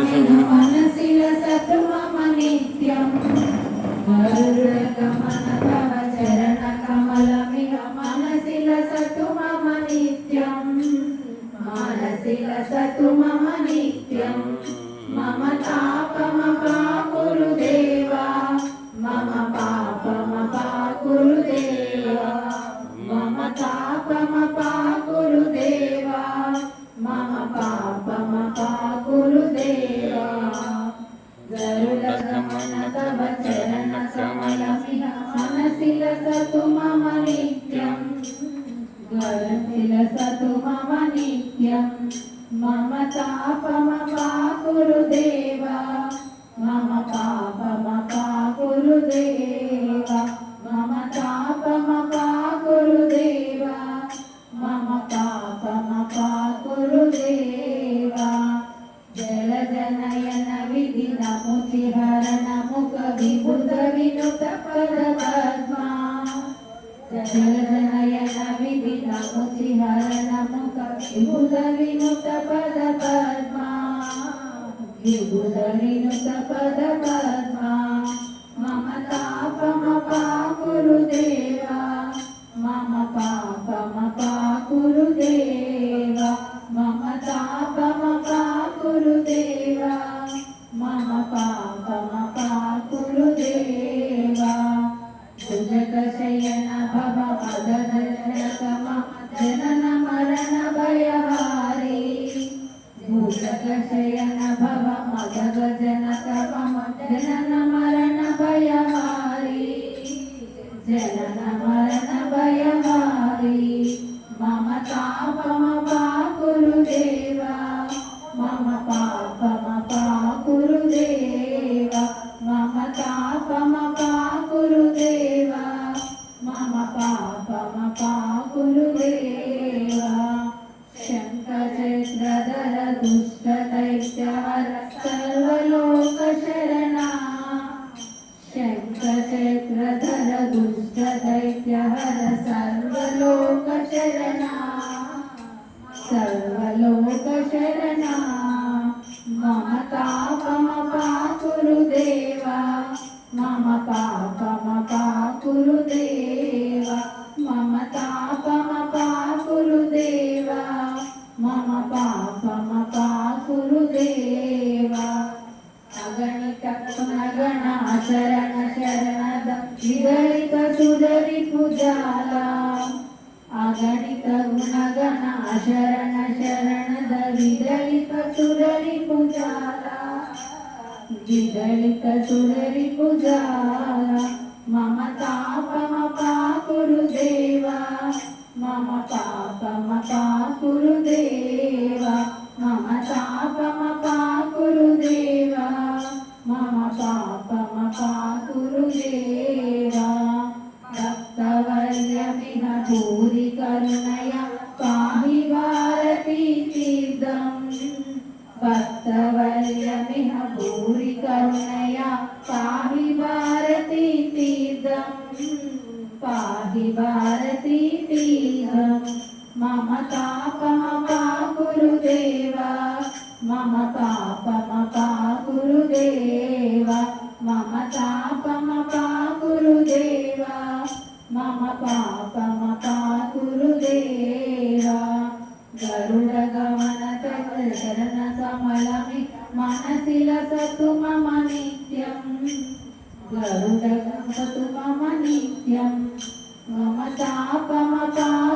మనసిల సతు మమ నిత్యం గరుడగమన తవ చరణ కమలమిహ మనసిల సతు నిత్యం మనసిల సతు మమ నిత్యం మమ తాపమ గరుడగమన తవ చరణ కమలమిహ మనసిల సతు మమ నిత్యం గరసిల సతు మమ నిత్యం మమ తాపమ జల జనయన నముచి హరణ ముఖ విభుత వినుత పద పద్మా విభుత వినుత పద పద్మా జనన మరణ భయవారి. భూషగ శయన భవ మదగ జనకమ జనన మరణ భయవారి జనన మరణ ಬದಲಗುಸ శరణ శరణద విదలిత సుదరి పుజాల అగణిత గుణగణ శరణ శరణద విదలిత సురరి పుజాల విదలిత సురరి పుజాల దేవా భక్తవర్యమిహ భూరి కరుణయ పాహి భారతీ తీర్థం భక్తవర్యమిహ భూరి కరుణయ పాహి భారతీ తీర్థం పాహి భారతీ తీర్థం మమ తాపమ మమ పాపమ గురుదేవా మమ తాపమ పాకురు దేవా మమ పాపమ పాకురు దేవా గరుడ గమన తవ శరణ కమలమి మనసిల సతు మమ నిత్యం. గరుడ గమతు మమ నిత్యం. మమ తాపమ పాకురు